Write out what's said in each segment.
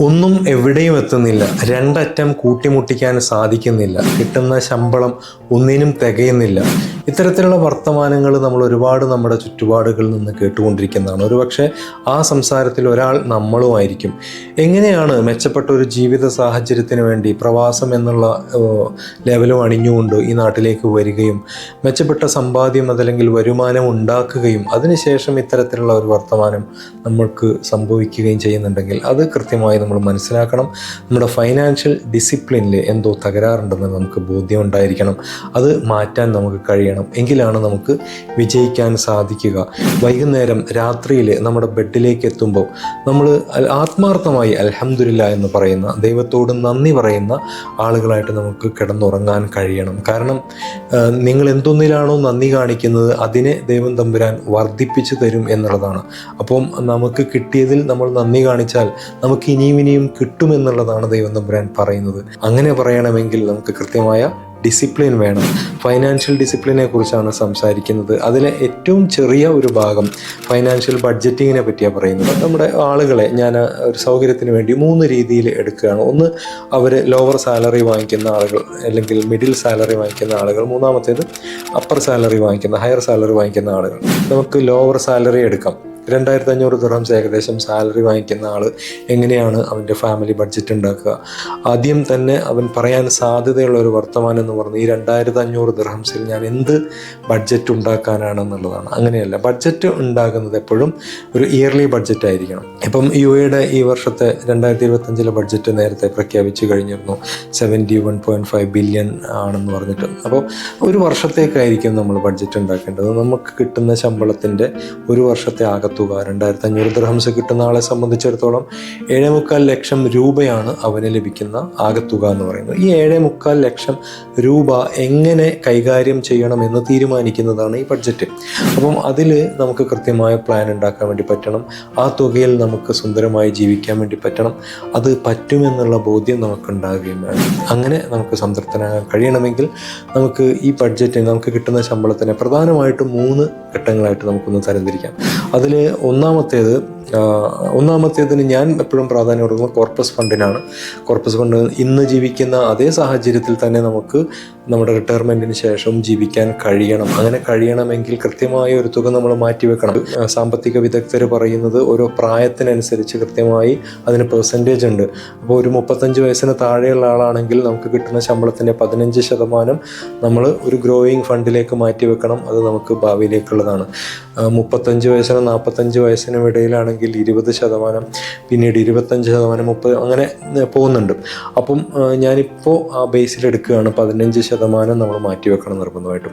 ഒന്നും എവിടെയും എത്തുന്നില്ല. രണ്ടറ്റം കൂട്ടിമുട്ടിക്കാൻ സാധിക്കുന്നില്ല. കിട്ടുന്ന ശമ്പളം ഒന്നിനും തികയുന്നില്ല. ഇത്തരത്തിലുള്ള വർത്തമാനങ്ങൾ നമ്മൾ ഒരുപാട് നമ്മുടെ ചുറ്റുപാടുകളിൽ നിന്ന് കേട്ടുകൊണ്ടിരിക്കുന്നതാണ്. ഒരുപക്ഷെ ആ സംസാരത്തിൽ ഒരാൾ നമ്മളുമായിരിക്കും എങ്ങനെയാണ് മെച്ചപ്പെട്ട ഒരു ജീവിത സാഹചര്യത്തിന് വേണ്ടി പ്രവാസം എന്നുള്ള ലെവലും അണിഞ്ഞുകൊണ്ട് ഈ നാട്ടിലേക്ക് വരികയും മെച്ചപ്പെട്ട സമ്പാദ്യം അതല്ലെങ്കിൽ വരുമാനം ഉണ്ടാക്കുകയും അതിനുശേഷം ഇത്തരത്തിലുള്ള ഒരു വർത്തമാനം നമ്മൾക്ക് സംഭവിക്കുകയും ചെയ്യുന്നുണ്ടെങ്കിൽ അത് കൃത്യമായി നമ്മൾ മനസ്സിലാക്കണം. നമ്മുടെ ഫൈനാൻഷ്യൽ ഡിസിപ്ലിനിൽ എന്തോ തകരാറുണ്ടെന്ന് നമുക്ക് ബോധ്യം ഉണ്ടായിരിക്കണം അത് മാറ്റാൻ നമുക്ക് കഴിയണം. എങ്കിലാണ് നമുക്ക് വിജയിക്കാൻ സാധിക്കുക. വൈകുന്നേരം രാത്രിയിൽ നമ്മുടെ ബെഡിലേക്ക് എത്തുമ്പോൾ നമ്മൾ ആത്മാർത്ഥമായി അലഹമില്ല എന്ന് പറയുന്ന ദൈവത്തോട് നന്ദി പറയുന്ന ആളുകളായിട്ട് നമുക്ക് കിടന്നുറങ്ങാൻ കഴിയണം. കാരണം നിങ്ങൾ എന്തൊന്നിലാണോ നന്ദി കാണിക്കുന്നത് അതിനെ ദൈവം തമ്പുരാൻ വർദ്ധിപ്പിച്ചു തരും എന്നുള്ളതാണ്. അപ്പം നമുക്ക് കിട്ടിയതിൽ നമ്മൾ നന്ദി കാണിച്ചാൽ നമുക്ക് ഇനിയും ഇനിയും കിട്ടുമെന്നുള്ളതാണ് ദൈവം തമ്പുരാൻ പറയുന്നത്. അങ്ങനെ പറയണമെങ്കിൽ നമുക്ക് കൃത്യമായ ഡിസിപ്ലിൻ വേണം. ഫൈനാൻഷ്യൽ ഡിസിപ്ലിനെ കുറിച്ചാണ് സംസാരിക്കുന്നത്. അതിലെ ഏറ്റവും ചെറിയ ഒരു ഭാഗം ഫൈനാൻഷ്യൽ ബഡ്ജറ്റിങ്ങിനെ പറ്റിയാണ് പറയുന്നത്. നമ്മുടെ ആളുകളെ ഞാൻ ഒരു സൗകര്യത്തിന് വേണ്ടി മൂന്ന് രീതിയിൽ എടുക്കുകയാണ്. ഒന്ന് അവർ ലോവർ സാലറി വാങ്ങിക്കുന്ന ആളുകൾ അല്ലെങ്കിൽ മിഡിൽ സാലറി വാങ്ങിക്കുന്ന ആളുകൾ. മൂന്നാമത്തേത് അപ്പർ സാലറി വാങ്ങിക്കുന്ന ഹയർ സാലറി വാങ്ങിക്കുന്ന ആളുകൾ. നമുക്ക് ലോവർ സാലറി എടുക്കാം. രണ്ടായിരത്തി അഞ്ഞൂറ് ദിർഹംസ് ഏകദേശം സാലറി വാങ്ങിക്കുന്ന ആൾ എങ്ങനെയാണ് അവന്റെ ഫാമിലി ബഡ്ജറ്റ് ഉണ്ടാക്കുക? ആദ്യം തന്നെ അവൻ പറയാൻ സാധ്യതയുള്ള ഒരു വർത്തമാനം എന്ന് പറഞ്ഞ് ഈ രണ്ടായിരത്തി അഞ്ഞൂറ് ദിർഹംസിൽ ഞാൻ എന്ത് ബഡ്ജറ്റ് ഉണ്ടാക്കാനാണെന്നുള്ളതാണ്. അങ്ങനെയല്ല ബഡ്ജറ്റ് ഉണ്ടാകുന്നത് എപ്പോഴും ഒരു ഇയർലി ബഡ്ജറ്റ് ആയിരിക്കണം. ഇപ്പം യു എയുടെ ഈ വർഷത്തെ രണ്ടായിരത്തി ഇരുപത്തഞ്ചിലെ ബഡ്ജറ്റ് നേരത്തെ പ്രഖ്യാപിച്ചു കഴിഞ്ഞിരുന്നു seventy one point five billion ആണെന്ന് പറഞ്ഞിട്ട്. അപ്പോൾ ഒരു വർഷത്തേക്കായിരിക്കും നമ്മൾ ബഡ്ജറ്റ് ഉണ്ടാക്കേണ്ടത്. നമുക്ക് കിട്ടുന്ന ശമ്പളത്തിന്റെ ഒരു വർഷത്തെ ആകത്തുക രണ്ടായിരത്തി അഞ്ഞൂറ് ദർഹംസ് കിട്ടുന്ന ആളെ സംബന്ധിച്ചിടത്തോളം ഏഴേ മുക്കാൽ ലക്ഷം രൂപയാണ് അവന് ലഭിക്കുന്ന ആകത്തുക എന്ന് പറയുന്നത്. ഈ ഏഴേ മുക്കാൽ ലക്ഷം രൂപ എങ്ങനെ കൈകാര്യം ചെയ്യണം എന്ന് തീരുമാനിക്കുന്നതാണ് ഈ ബഡ്ജറ്റ് അപ്പം അതിൽ നമുക്ക് കൃത്യമായ പ്ലാൻ ഉണ്ടാക്കാൻ വേണ്ടി പറ്റണം. ആ തുകയിൽ നമുക്ക് സുന്ദരമായി ജീവിക്കാൻ വേണ്ടി പറ്റണം. അത് പറ്റുമെന്നുള്ള ബോധ്യം നമുക്ക് ഉണ്ടാകുകയും വേണം. അങ്ങനെ നമുക്ക് സംതൃപ്തനാകാൻ കഴിയണമെങ്കിൽ നമുക്ക് ഈ ബഡ്ജറ്റ് നമുക്ക് കിട്ടുന്ന ശമ്പളത്തിനെ പ്രധാനമായിട്ടും മൂന്ന് ഘട്ടങ്ങളായിട്ട് നമുക്കൊന്ന് തരംതിരിക്കാം. അതിൽ ഒന്നാമത്തേത് ഒന്നാമത്തേതിന് ഞാൻ എപ്പോഴും പ്രാധാന്യം കൊടുക്കുന്നത് കോർപ്പസ് ഫണ്ടിനാണ് കോർപ്പസ് ഫണ്ട് ഇന്ന് ജീവിക്കുന്ന അതേ സാഹചര്യത്തിൽ തന്നെ നമുക്ക് നമ്മുടെ റിട്ടയർമെന്റിന് ശേഷം ജീവിക്കാൻ കഴിയണം. അങ്ങനെ കഴിയണമെങ്കിൽ കൃത്യമായ ഒരു തുക നമ്മൾ മാറ്റിവെക്കണം. സാമ്പത്തിക വിദഗ്ധർ പറയുന്നത് ഓരോ പ്രായത്തിനനുസരിച്ച് കൃത്യമായി അതിന് പെർസെന്റേജ് ഉണ്ട്. അപ്പോൾ ഒരു മുപ്പത്തഞ്ച് വയസ്സിന് താഴെയുള്ള ആളാണെങ്കിൽ നമുക്ക് കിട്ടുന്ന ശമ്പളത്തിന്റെ പതിനഞ്ച് ശതമാനം നമ്മൾ ഒരു ഗ്രോയിങ് ഫണ്ടിലേക്ക് മാറ്റിവെക്കണം. അത് നമുക്ക് ഭാവിയിലേക്കുള്ളതാണ്. മുപ്പത്തഞ്ച് വയസ്സിനും നാൽപ്പത്തഞ്ച് വയസ്സിനും ഇടയിലാണെങ്കിൽ ഇരുപത് ശതമാനം പിന്നീട് ഇരുപത്തഞ്ച് ശതമാനം മുപ്പത് അങ്ങനെ പോകുന്നുണ്ട്. അപ്പം ഞാനിപ്പോൾ ആ ബേസിൽ എടുക്കുകയാണ് പതിനഞ്ച് ശതമാനം നമ്മൾ മാറ്റി വെക്കണം നിർബന്ധമായിട്ടും.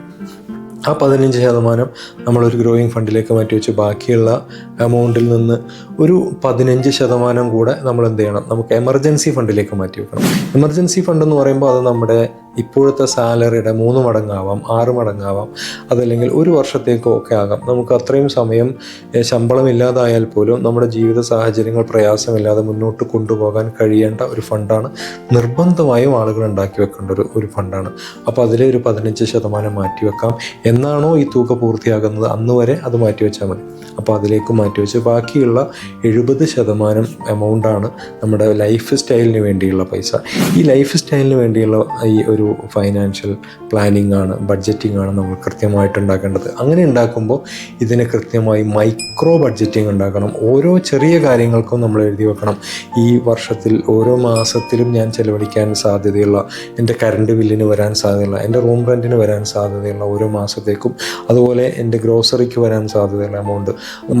ആ പതിനഞ്ച് ശതമാനം നമ്മളൊരു ഗ്രോയിങ് ഫണ്ടിലേക്ക് മാറ്റി വെച്ച് ബാക്കിയുള്ള എമൗണ്ടിൽ നിന്ന് ഒരു പതിനഞ്ച് ശതമാനം കൂടെ നമ്മൾ എന്ത് ചെയ്യണം? നമുക്ക് എമർജൻസി ഫണ്ടിലേക്ക് മാറ്റി വെക്കണം. എമർജൻസി ഫണ്ട് എന്ന് പറയുമ്പോൾ അത് നമ്മുടെ ഇപ്പോഴത്തെ സാലറിയുടെ മൂന്ന് മടങ്ങാവാം ആറ് മടങ്ങാവാം അതല്ലെങ്കിൽ ഒരു വർഷത്തേക്കോ ഒക്കെ ആകാം. നമുക്ക് അത്രയും സമയം ശമ്പളം ഇല്ലാതായാൽ പോലും നമ്മുടെ ജീവിത സാഹചര്യങ്ങൾ പ്രയാസമില്ലാതെ മുന്നോട്ട് കൊണ്ടുപോകാൻ കഴിയേണ്ട ഒരു ഫണ്ടാണ്. നിർബന്ധമായും ആളുകൾ ഉണ്ടാക്കി വെക്കേണ്ട ഒരു ഒരു ഫണ്ടാണ്. അപ്പോൾ അതിലെ ഒരു പതിനഞ്ച് ശതമാനം മാറ്റി വെക്കാം. എന്നാണോ ഈ തൂക്ക പൂർത്തിയാകുന്നത്? അന്ന് വരെ അത് മാറ്റിവെച്ചാൽ മതി. അപ്പോൾ അതിലേക്ക് മാറ്റിവെച്ച് ബാക്കിയുള്ള എഴുപത് ശതമാനം എമൗണ്ടാണ് നമ്മുടെ ലൈഫ് സ്റ്റൈലിന് വേണ്ടിയുള്ള പൈസ. ഈ ലൈഫ് സ്റ്റൈലിന് വേണ്ടിയുള്ള ഈ ഒരു ഫൈനാൻഷ്യൽ പ്ലാനിങ് ആണ് ബഡ്ജറ്റിംഗ് ആണ് നമ്മൾ കൃത്യമായിട്ട് ഉണ്ടാക്കേണ്ടത്. അങ്ങനെ ഉണ്ടാക്കുമ്പോൾ ഇതിന് കൃത്യമായി മൈക്രോ ബഡ്ജറ്റിംഗ് ഉണ്ടാക്കണം. ഓരോ ചെറിയ കാര്യങ്ങൾക്കും നമ്മൾ എഴുതി വെക്കണം. ഈ വർഷത്തിൽ ഓരോ മാസത്തിലും ഞാൻ ചെലവഴിക്കാൻ സാധ്യതയുള്ള എന്റെ കറണ്ട് ബില്ലിന് വരാൻ സാധ്യതയുള്ള എന്റെ റൂം റെന്റിന് വരാൻ സാധ്യതയുള്ള ഓരോ മാസത്തേക്കും അതുപോലെ എന്റെ ഗ്രോസറിക്ക് വരാൻ സാധ്യതയുള്ള എമൗണ്ട്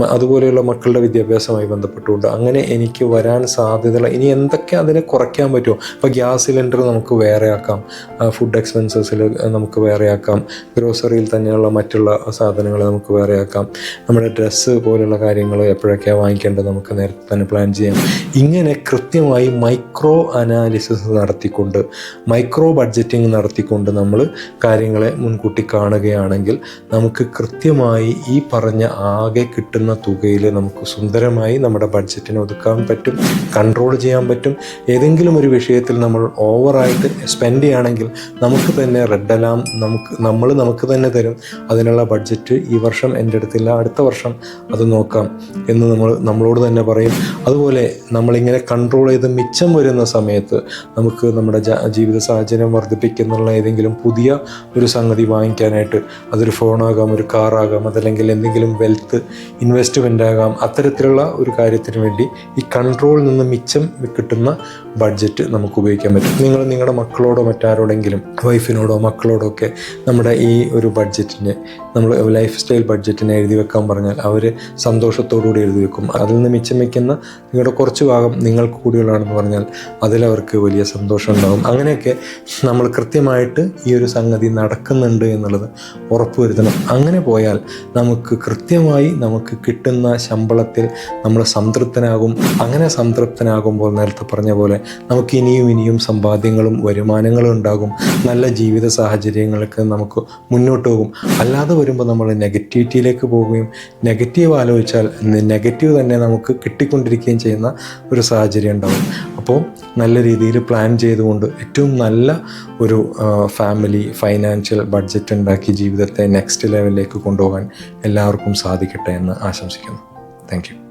അതുപോലെയുള്ള മക്കളുടെ വിദ്യാഭ്യാസമായി ബന്ധപ്പെട്ടുകൊണ്ട് അങ്ങനെ എനിക്ക് വരാൻ സാധ്യതയുള്ള ഇനി എന്തൊക്കെ അതിനെ കുറയ്ക്കാൻ പറ്റുമോ? ഇപ്പോൾ ഗ്യാസ് സിലിണ്ടർ നമുക്ക് വേറെ ആക്കാം ഫുഡ് എക്സ്പെൻസസിൽ നമുക്ക് വേറെയാക്കാം. ഗ്രോസറിയിൽ തന്നെയുള്ള മറ്റുള്ള സാധനങ്ങൾ നമുക്ക് വേറെയാക്കാം. നമ്മുടെ ഡ്രസ്സ് പോലുള്ള കാര്യങ്ങൾ എപ്പോഴൊക്കെയാണ് വാങ്ങിക്കേണ്ടത് നമുക്ക് നേരത്തെ തന്നെ പ്ലാൻ ചെയ്യാം. ഇങ്ങനെ കൃത്യമായി മൈക്രോ അനാലിസിസ് നടത്തിക്കൊണ്ട് മൈക്രോ ബഡ്ജറ്റിംഗ് നടത്തിക്കൊണ്ട് നമ്മൾ കാര്യങ്ങളെ മുൻകൂട്ടി കാണുകയാണെങ്കിൽ നമുക്ക് കൃത്യമായി ഈ പറഞ്ഞ ആകെ കിട്ടുന്ന തുകയിൽ നമുക്ക് സുന്ദരമായി നമ്മുടെ ബഡ്ജറ്റിനെ ഒതുക്കാൻ പറ്റും കൺട്രോൾ ചെയ്യാൻ പറ്റും. ഏതെങ്കിലും ഒരു വിഷയത്തിൽ നമ്മൾ ഓവറായിട്ട് സ്പെൻഡ് ചെയ്യുകയാണെങ്കിൽ ആണെങ്കിൽ നമുക്ക് തന്നെ റെഡ് അലാം നമുക്ക് നമ്മൾ നമുക്ക് തന്നെ തരും. അതിനുള്ള ബഡ്ജറ്റ് ഈ വർഷം എന്റെ അടുത്തില്ല. അടുത്ത വർഷം അത് നോക്കാം എന്ന് നമ്മൾ നമ്മളോട് തന്നെ പറയും. അതുപോലെ നമ്മളിങ്ങനെ കൺട്രോൾ ചെയ്ത് മിച്ചം വരുന്ന സമയത്ത് നമുക്ക് നമ്മുടെ ജീവിത സാഹചര്യം വർദ്ധിപ്പിക്കുന്നുള്ള ഏതെങ്കിലും പുതിയ ഒരു സംഗതി വാങ്ങിക്കാനായിട്ട് അതൊരു ഫോണാകാം ഒരു കാറാകാം അതല്ലെങ്കിൽ എന്തെങ്കിലും വെൽത്ത് ഇൻവെസ്റ്റ്മെന്റ് ആകാം. അത്തരത്തിലുള്ള ഒരു കാര്യത്തിന് വേണ്ടി ഈ കൺട്രോളിൽ നിന്ന് മിച്ചം കിട്ടുന്ന ബഡ്ജറ്റ് നമുക്ക് ഉപയോഗിക്കാൻ പറ്റും. നിങ്ങൾ നിങ്ങളുടെ മക്കളോടോ മറ്റാരോടെങ്കിലും വൈഫിനോടോ മക്കളോടോ ഒക്കെ നമ്മുടെ ഈ ഒരു ബഡ്ജറ്റിന് നമ്മൾ ലൈഫ് സ്റ്റൈൽ ബഡ്ജറ്റിന് എഴുതി വെക്കാൻ പറഞ്ഞാൽ അവർ സന്തോഷത്തോടുകൂടി എഴുതി വെക്കും. അതിൽ നിന്ന് മിച്ചം വയ്ക്കുന്ന നിങ്ങളുടെ കുറച്ച് ഭാഗം നിങ്ങൾക്ക് കൂടിയുള്ളതാണെന്ന് പറഞ്ഞാൽ അതിലവർക്ക് വലിയ സന്തോഷം ഉണ്ടാകും. അങ്ങനെയൊക്കെ നമ്മൾ കൃത്യമായിട്ട് ഈ ഒരു സംഗതി നടക്കുന്നുണ്ട് എന്നുള്ളത് ഉറപ്പുവരുത്തണം അങ്ങനെ പോയാൽ നമുക്ക് കൃത്യമായി നമുക്ക് കിട്ടുന്ന ശമ്പളത്തിൽ നമ്മൾ സംതൃപ്തനാകും. അങ്ങനെ സംതൃപ്തനാകുമ്പോൾ നേരത്തെ പറഞ്ഞ പോലെ നമുക്ക് ഇനിയും ഇനിയും സമ്പാദ്യങ്ങളും വരുമാനങ്ങളും ഉണ്ടാകും. നല്ല ജീവിത സാഹചര്യങ്ങൾക്ക് നമുക്ക് മുന്നോട്ട് പോകും. അല്ലാതെ വരുമ്പോൾ നമ്മൾ നെഗറ്റിവിറ്റിയിലേക്ക് പോവുകയും നെഗറ്റീവ് ആലോചിച്ചാൽ നെഗറ്റീവ് തന്നെ നമുക്ക് കിട്ടിക്കൊണ്ടിരിക്കുകയും ചെയ്യുന്ന ഒരു സാഹചര്യം ഉണ്ടാകും അപ്പോൾ നല്ല രീതിയിൽ പ്ലാൻ ചെയ്തുകൊണ്ട് ഏറ്റവും നല്ല ഒരു ഫാമിലി ഫൈനാൻഷ്യൽ ബഡ്ജറ്റ് ഉണ്ടാക്കി ജീവിതത്തെ നെക്സ്റ്റ് ലെവലിലേക്ക് കൊണ്ടുപോകാൻ എല്ലാവർക്കും സാധിക്കട്ടെ എന്ന് ആശംസിക്കുന്നു. Thank you.